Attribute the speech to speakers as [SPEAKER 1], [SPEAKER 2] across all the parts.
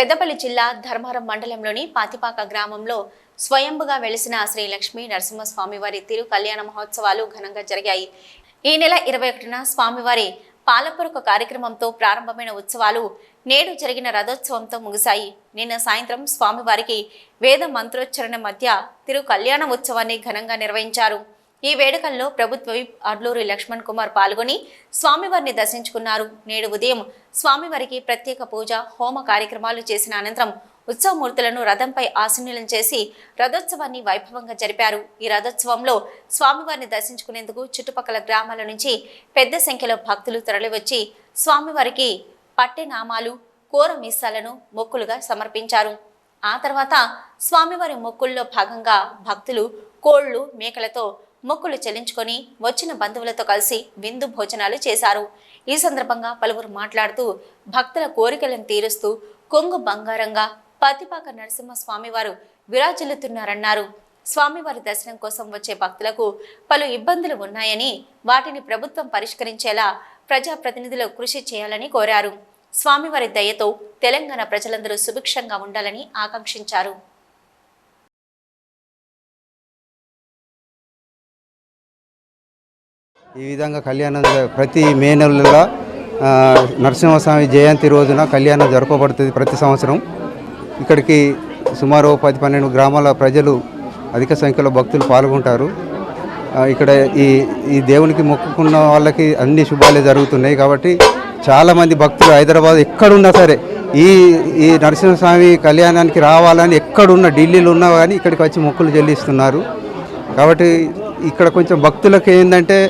[SPEAKER 1] పెద్దపల్లి జిల్లా ధర్మారం మండలంలోని పాతిపాక గ్రామంలో స్వయంభుగా వెలిసిన శ్రీ లక్ష్మీ నరసింహస్వామి వారి తిరు కళ్యాణ మహోత్సవాలు ఘనంగా జరిగాయి. ఈ నెల ఇరవై ఒకటిన స్వామివారి పాలపురక కార్యక్రమంతో ప్రారంభమైన ఉత్సవాలు నేడు జరిగిన రథోత్సవంతో ముగిశాయి. నిన్న సాయంత్రం స్వామివారికి వేద మంత్రోచ్చరణ మధ్య తిరు కళ్యాణ ఉత్సవాన్ని ఘనంగా నిర్వహించారు. ఈ వేడుకల్లో ప్రభుత్వ అడ్లూరి లక్ష్మణ్ కుమార్ పాల్గొని స్వామివారిని దర్శించుకున్నారు. నేడు ఉదయం స్వామివారికి ప్రత్యేక పూజ హోమ కార్యక్రమాలు చేసిన అనంతరం ఉత్సవమూర్తులను రథంపై ఆశీనులను చేసి రథోత్సవాన్ని వైభవంగా జరిపారు. ఈ రథోత్సవంలో స్వామివారిని దర్శించుకునేందుకు చుట్టుపక్కల గ్రామాల నుంచి పెద్ద సంఖ్యలో భక్తులు తరలివచ్చి స్వామివారికి పట్టెనామాలు కోర మీసాలను మొక్కులుగా సమర్పించారు. ఆ తర్వాత స్వామివారి మొక్కుల్లో భాగంగా భక్తులు కోళ్ళు మేకలతో మొక్కులు చెల్లించుకొని వచ్చిన బంధువులతో కలిసి విందు భోజనాలు చేశారు. ఈ సందర్భంగా పలువురు మాట్లాడుతూ భక్తుల కోరికలను తీరుస్తూ కొంగు బంగారంగా పతిపాక నరసింహ స్వామివారు విరాజిల్లుతున్నారన్నారు. స్వామివారి దర్శనం కోసం వచ్చే భక్తులకు పలు ఇబ్బందులు ఉన్నాయని వాటిని ప్రభుత్వం పరిష్కరించేలా ప్రజాప్రతినిధులు కృషి చేయాలని కోరారు. స్వామివారి దయతో తెలంగాణ ప్రజలందరూ సుభిక్షంగా ఉండాలని ఆకాంక్షించారు.
[SPEAKER 2] ఈ విధంగా కళ్యాణం ప్రతి మే నెలలో నరసింహస్వామి జయంతి రోజున కళ్యాణం జరపబడుతుంది ప్రతి సంవత్సరం. ఇక్కడికి సుమారు పది పన్నెండు గ్రామాల ప్రజలు అధిక సంఖ్యలో భక్తులు పాల్గొంటారు. ఇక్కడ ఈ ఈ దేవునికి మొక్కుకున్న వాళ్ళకి అన్ని శుభాలే జరుగుతున్నాయి కాబట్టి చాలామంది భక్తులు హైదరాబాద్ ఎక్కడున్నా సరే ఈ ఈ నరసింహస్వామి కళ్యాణానికి రావాలని ఎక్కడున్న ఢిల్లీలో ఉన్నా కానీ ఇక్కడికి వచ్చి మొక్కులు చెల్లిస్తున్నారు. కాబట్టి ఇక్కడ కొంచెం భక్తులకు ఏంటంటే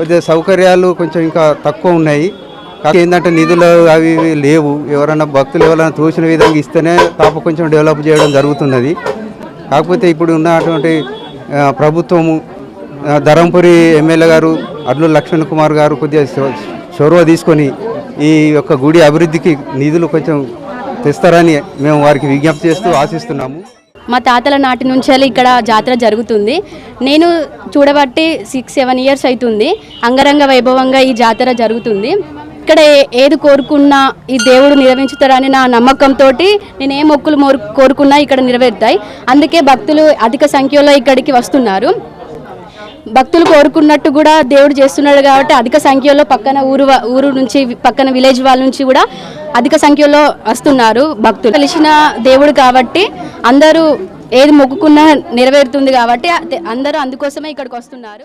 [SPEAKER 2] కొద్దిగా సౌకర్యాలు కొంచెం ఇంకా తక్కువ ఉన్నాయి. కానీ ఏంటంటే నిధులు అవి ఇవి లేవు. ఎవరైనా భక్తులు ఎవరైనా తోచిన విధంగా ఇస్తేనే తాప కొంచెం డెవలప్ చేయడం జరుగుతున్నది. కాకపోతే ఇప్పుడు ఉన్నటువంటి ప్రభుత్వము ధరంపురి ఎమ్మెల్యే గారు అడ్లు లక్ష్మణ్ కుమార్ గారు కొద్దిగా చొరవ తీసుకొని ఈ యొక్క గుడి అభివృద్ధికి నిధులు కొంచెం తెస్తారని మేము వారికి విజ్ఞప్తి చేస్తూ ఆశిస్తున్నాము.
[SPEAKER 3] మా తాతల నాటి నుంచి ఇక్కడ జాతర జరుగుతుంది. నేను చూడబట్టి సిక్స్ సెవెన్ ఇయర్స్ అవుతుంది అంగరంగ వైభవంగా ఈ జాతర జరుగుతుంది. ఇక్కడ ఏది కోరుకున్నా ఈ దేవుడు నిర్వహించుతారని నా నమ్మకంతో నేను ఏ మొక్కులు మోరు- కోరుకున్నా ఇక్కడ నెరవేరుతాయి. అందుకే భక్తులు అధిక సంఖ్యలో ఇక్కడికి వస్తున్నారు. భక్తులు కోరుకున్నట్టు కూడా దేవుడు చేస్తున్నాడు కాబట్టి అధిక సంఖ్యలో పక్కన ఊరు ఊరు నుంచి పక్కన విలేజ్ వాళ్ళ నుంచి కూడా అధిక సంఖ్యలో వస్తున్నారు భక్తులు. తెలిసిన దేవుడు కాబట్టి అందరూ ఏది మొక్కుకున్నా నెరవేరుతుంది కాబట్టి అందరూ అందుకోసమే ఇక్కడికి వస్తున్నారు.